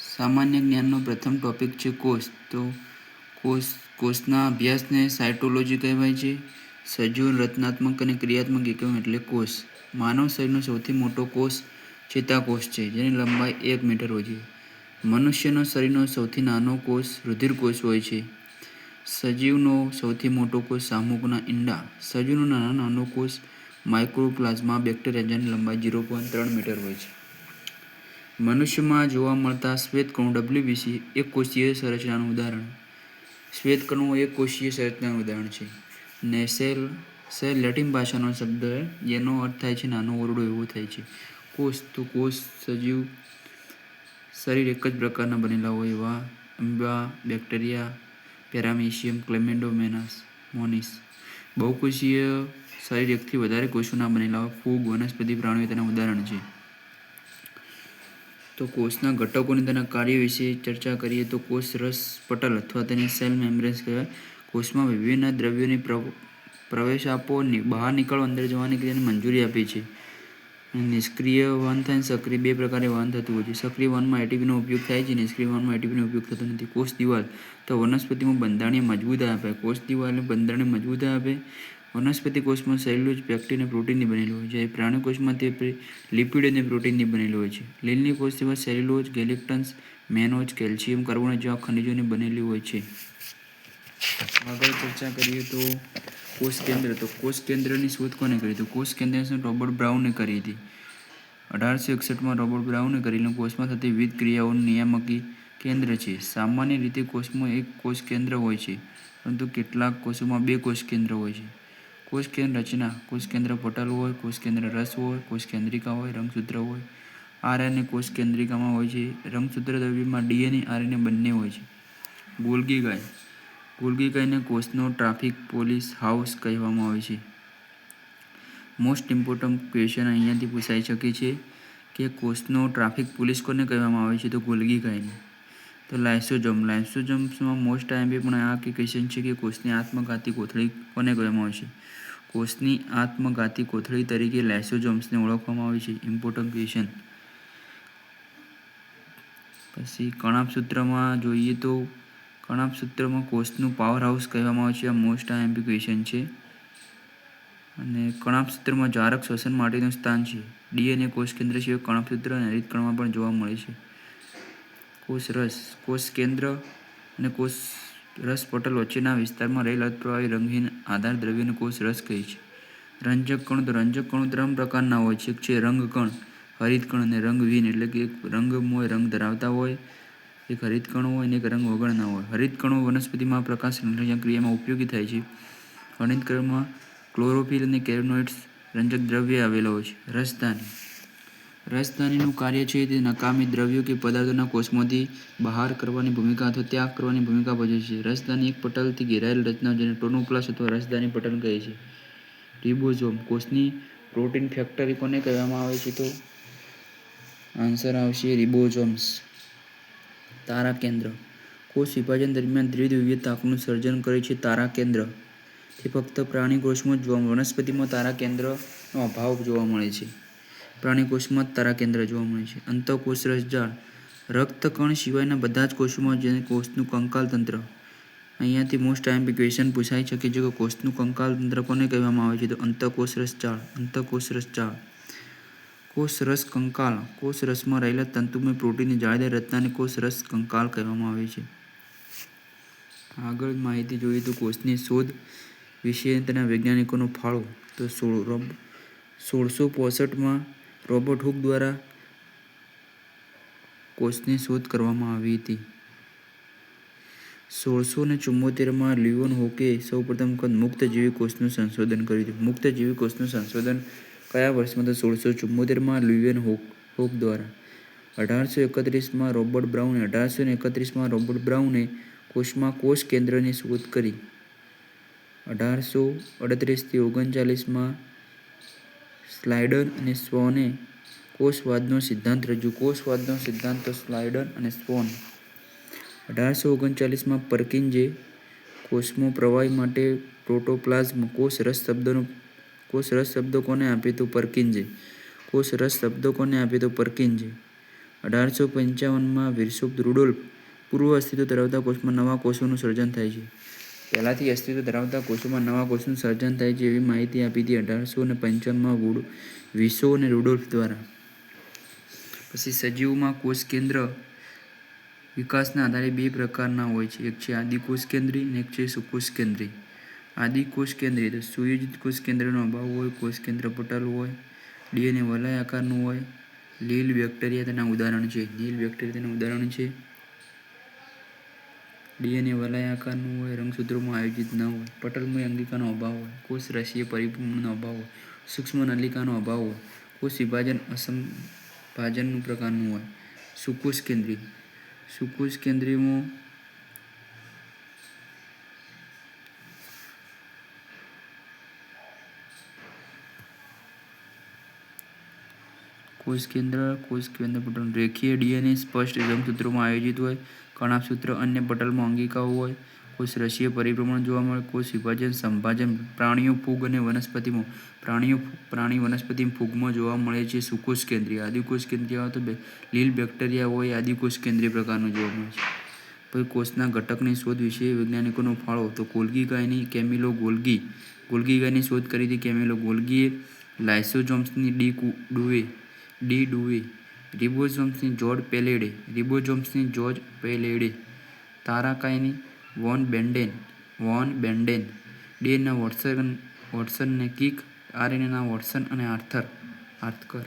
સામાન્ય જ્ઞાનનો પ્રથમ ટોપિક છે કોષ. તો કોષ, કોષના અભ્યાસને સાયટોલોજી કહેવાય છે સજીવ રચનાત્મક અને ક્રિયાત્મક એકમ એટલે કોષ. માનવ શરીરનો સૌથી મોટો કોષ ચેતાકોષ છે, જેની લંબાઈ એક મીટર હોય છે. મનુષ્યનો શરીરનો સૌથી નાનો કોષ રુધિરકોષ હોય છે. સજીવનો સૌથી મોટો કોષ શામુકના ઈંડા. સજીવનો નાનો નાનો કોષ માઇક્રોપ્લાઝમા બેક્ટેરિયા જેની લંબાઈ ઝીરો પોઈન્ટ ત્રણ મીટર હોય છે. મનુષ્યમાં જોવા મળતા શ્વેતકણું ડબ્લ્યુબીસી એક કોષીય સંરચનાનું ઉદાહરણ. શ્વેતકણું એક કોષીય સંરચનાનું ઉદાહરણ છે. નેસેલ સેલ લેટિન ભાષાનો શબ્દ જેનો અર્થ થાય છે નાનો ઓરડો એવો થાય છે. કોષ તો કોષ સજીવ શરીર એક જ પ્રકારના બનેલા હોય એવા અંબા બેક્ટેરિયા, પેરામેશિયમ, ક્લેમેન્ડોમેનાસ, મોનિસ. બહુકોષીય શરીર એકથી વધારે કોષોના બનેલા હોય. ફૂગ, વનસ્પતિ, પ્રાણીઓ તેના ઉદાહરણ છે. તો કોષના ઘટકોની તેના કાર્ય વિશે ચર્ચા કરીએ તો કોષ રસ પટલ અથવા તેને સેલ મેમ્બ્રેન્સ કહેવાય. કોષમાં વિભિન્ન દ્રવ્યોની પ્ર- પ્રવેશ આપો બહાર નીકળો, અંદર જવાની ક્રિયાને મંજૂરી આપે છે. નિષ્ક્રિય વન થાય સક્રિય, બે પ્રકારે વહન થતું હોય છે. સક્રિય વનમાં એટીપીનો ઉપયોગ થાય છે, નિષ્ક્રિય વનમાં એટીપીનો ઉપયોગ થતો નથી. કોષ દિવાલ તો વનસ્પતિમાં બંધારણીય મજબૂત આપે. કોષ દિવાલ બંધારણીય મજબૂત આપે. વનસ્પતિ કોષમાં સેલ્યુલોઝ પેક્ટિન અને પ્રોટીનની બનેલું હોય છે. જ્યારે પ્રાણી કોષમાં તે લિપિડ અને પ્રોટીનની બનેલું હોય છે. લીલની કોષ તેમાં cellulose galactans mannose calcium carbonate જેવા ખનિજોની બનેલી હોય છે. આગળ ચર્ચા કરીએ તો કોષ કેન્દ્ર. તો કોષ કેન્દ્રની શોધ કોને કરી તો કોષ કેન્દ્રની રોબર્ટ બ્રાઉને કરી હતી? અઢારસો એકસઠમાં રોબર્ટ બ્રાઉને કરેલું કોષમાં થતી વિવિધ ક્રિયાઓનું નિયામકી કેન્દ્ર છે. સામાન્ય રીતે કોષમાં એક કોષ કેન્દ્ર હોય છે, પરંતુ કેટલાક કોષોમાં બે કોષ કેન્દ્ર હોય છે. કોષ કેન્દ્ર રચના કોષ કેન્દ્ર પટલ હોય કોષ કેન્દ્ર રસ હોય કોષ કેન્દ્રિકા હોય, રંગસૂત્ર હોય. આરએનએ કોષ કેન્દ્રિકામાં હોય છે. રંગસૂત્ર દ્રવ્યમાં ડીએનએ, આરએનએ બંને હોય છે. ગોલ્ગી ગાય ગોલ્ગી ગાયને કોષનો ટ્રાફિક પોલીસ હાઉસ કહેવામાં આવે છે. મોસ્ટ ઇમ્પોર્ટન્ટ ક્વેશ્ચન અહીંયાથી પૂછાઈ શકે છે કે કોષનો ટ્રાફિક પોલીસ કોને કહેવામાં આવે છે? તો ગોલ્ગી ગાયને તો લાઇસોજમ. લાઇસોજમ્સમાં મોસ્ટ ટાઈમ પણ આ કે, ક્વેશ્ચન છે કે કોષની આત્મઘાતી કોથળી કોને કહેવામાં આવે છે? કોષની આત્મઘાતી કોથળી તરીકે લેસોજોમ્સને ઓળખવામાં આવે છે. ઇમ્પોર્ટન્ટ ક્વેશ્ચન પછી કણાપસૂત્રમાં જોઈએ તો કણાપસૂત્રમાં કોષનું પાવર હાઉસ કહેવામાં આવે છે. આ મોસ્ટ આ ક્વેશ્ચન છે. અને કણાપસૂત્રમાં જારક શ્વસન માટેનું સ્થાન છે. ડીએનએ કોષ કેન્દ્ર સિવાય કણાપસૂત્ર અને હરિતકણમાં પણ જોવા મળે છે. કોષ રસ કોષ કેન્દ્ર અને કોષ રસ પટલ વચ્ચેના વિસ્તારમાં રહેલ અતપ્રવાહી રંગહીન આધાર દ્રવ્યને કોષ રસ કહે છે. રંજક કણો તો રંજક કણો ત્રણ પ્રકારના હોય છે. એક છે રંગકણ, હરિતકણ અને રંગહીન એટલે કે એક રંગમય રંગ ધરાવતા હોય, એક હરિતકણો હોય અને એક રંગ વગરના હોય. હરિતકણો વનસ્પતિમાં પ્રકાશ સંશ્લેષણ ક્રિયામાં ઉપયોગી થાય છે. હરિતકણમાં ક્લોરોફિલ અને કેરોનોઇડ્સ રંજક દ્રવ્ય આવેલા હોય છે. રસધાની રસધાનીનું કાર્ય છે તે નકામી દ્રવ્યો કે પદાર્થોના કોષમાંથી બહાર કરવાની ભૂમિકા અથવા ત્યાગ કરવાની ભૂમિકા ભજવે છે. રાજધાની એક પટલથી ઘેરાયેલ રચના જેને ટોનોપ્લાસ અથવા રાજધાની પટલ કહે છે. રિબોઝોમ કોષની પ્રોટીન ફેક્ટરી કોને કહેવામાં આવે છે તો? આન્સર આવશે રિબોઝોમ્સ. તારા કેન્દ્ર. કોષ વિભાજન દરમિયાન દ્વિધ્રુવીય તાકનું સર્જન કરે છે તારા કેન્દ્ર. તે ફક્ત પ્રાણી કોષમાં જ જોવા વનસ્પતિમાં તારા કેન્દ્રનો અભાવ જોવા મળે છે. પ્રાણી કોષમાં જ તારા કેન્દ્ર જોવા મળે છે. અંતઃકોષ રસજાળ રક્તકણ સિવાયના બધા જ કોષોમાં જેને કોષનું કંકાલ તંત્ર. અહીંયાથી મોસ્ટ ટાઈમ ક્વેશ્ચન શકે છે કે કોષનું કંકાલ તંત્ર કોને કહેવામાં આવે છે? તો અંતઃકોષ રસજાળ અંતઃકોષ રસજાળ કોષ રસ કંકાલ. કોષ રસમાં રહેલા તંતુમય પ્રોટીનની જાળીદાર રચનાને કોષ રસ કંકાલ કહેવામાં આવે છે. આગળ માહિતી જોઈએ તો કોષની શોધ વિશે તેના વૈજ્ઞાનિકોનો ફાળો તો સોળ. સોળસો પોસઠમાં રોબર્ટ હુક દ્વારા કોષની શોધ કરવામાં આવી હતી. સોળસો ને ચુમ્મોતેરમાં લિયોન હોકે સૌપ્રથમ વખત મુક્તજીવી કોષનું સંશોધન કર્યું હતું. મુક્તજીવી કોષનું સંશોધન કયા વર્ષમાં તો સોળસો ચુમ્મોતેરમાં લિયોન હોક હોક દ્વારા. અઢારસો એકત્રીસમાં રોબર્ટ બ્રાઉને, અઢારસો ને એકત્રીસમાં રોબર્ટ બ્રાઉને કોષમાં કોષ કેન્દ્રની શોધ કરી. અઢારસો અડત્રીસથી ઓગણચાલીસમાં સ્લાઇડર અને સ્વોને કોષવાદનો સિદ્ધાંત રજૂ. કોષવાદનો સિદ્ધાંત સ્લાઇડર અને સ્વોન. અઢારસો ઓગણચાલીસમાં પરકિન્જે કોષમાં પ્રવાહી માટે પ્રોટોપ્લાઝમ કોષ રસ શબ્દનો કોષ રસ શબ્દ કોને આપે તો પરકિન્જે? કોષ રસ શબ્દ કોને આપે તો પરકિન્જે? અઢારસો પંચાવનમાં વિરસુપ રુડોલ્ફ પૂર્વ અસ્તિત્વ ધરાવતા કોષમાં નવા કોષોનું સર્જન થાય છે. પહેલાંથી અસ્તિત્વ ધરાવતા કોષોમાં નવા કોષનું સર્જન થાય છે એવી માહિતી આપી હતી અઢારસો અને પંચાવનમાં વુડ વિસો અને રુડોલ્ફ દ્વારા. પછી સજીવમાં કોષ કેન્દ્ર વિકાસના આધારે બે પ્રકારના હોય છે. એક છે આદિકોષ કેન્દ્રી અને એક છે સુકોષ કેન્દ્રી. આદિકોષ કેન્દ્રી તો સુયોજિત કોષ કેન્દ્રનો અભાવ હોય, કોષ કેન્દ્ર પટલ હોય, ડીએનએ વલય આકારનું હોય. લીલ બેક્ટેરિયા તેના ઉદાહરણ છે. લીલ બેક્ટેરિયા તેના ઉદાહરણ છે. ડીએનએ વલય આકારનું હોય, રંગસૂત્રોમાં આયોજિત ન હોય, પટલમય અંગિકાનો અભાવ હોય, કોષ રસીય પરિભ્રમણનો અભાવ હોય, સૂક્ષ્મ નલિકાનો અભાવ હોય, કોષ વિભાજન અસમભાજનનું પ્રકારનું હોય. સુકોષ કેન્દ્રી સુકોષ કેન્દ્રીયમાં કોષ કેન્દ્ર કોષ કેન્દ્ર પટલ. રેખીય ડીએનએ સ્પષ્ટ રંગસૂત્રોમાં આયોજિત હોય કણાભસૂત્ર અન્ય પટલમાં અંગિકાઓ હોય કોષ રસીય પરિભ્રમણ જોવા મળે કોષ વિભાજન સંભાજન, પ્રાણીઓ, ફૂગ અને વનસ્પતિમાં, પ્રાણીઓ, પ્રાણી વનસ્પતિ ફૂગમાં જોવા મળે છે સુકોષ કેન્દ્રીય આદિકોષ કેન્દ્રીય હોય તો લીલ બેક્ટેરિયા હોય આદિકોષ કેન્દ્રીય પ્રકારનું જોવા મળે છે. પછી કોષના ઘટકની શોધ વિશે વૈજ્ઞાનિકોનો ફાળો. તો કોલગી ગાયની કેમિલો ગોલગી ગોલગી ગાયની શોધ કરી હતી કેમિલો ગોલગીએ. લાઇસોજોમ્સની ડી કુ, ડુએ, ડી ડુએ રિબોઝોમ્સની જોડ પેલેડે, રિબોઝોમ્સની જોર્જ પેલેડે. તારાકાયની વોન બેન્ડેન વોન બેન્ડેન. ડેના વોટસન, વોટસનને કિક, આરએનએના વોટસન અને આર્થર. આર્થકર.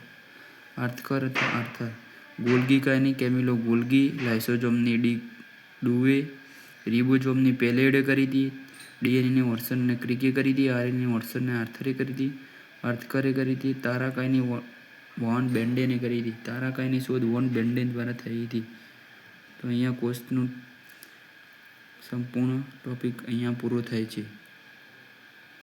આર્થકર અથવા આર્થર. ગોલગીકાયની કેમિલો ગોલ્ગી લાઇસોજોમની ડી ડુએ રિબોઝોમની પેલેડે કરી હતી ડીએનએની વોટસનને ક્રિકે કરી હતી આરએનએની વોટસનને આર્થરે કરી હતી આર્થકરે કરી હતી તારાકાયની વોન બેન્ડેને કરી હતી. તારાકાયની શોધ વોન બેન્ડેન દ્વારા થઈ હતી. તો અહીંયા કોષનું સંપૂર્ણ ટોપિક અહીંયા પૂરો થાય છે.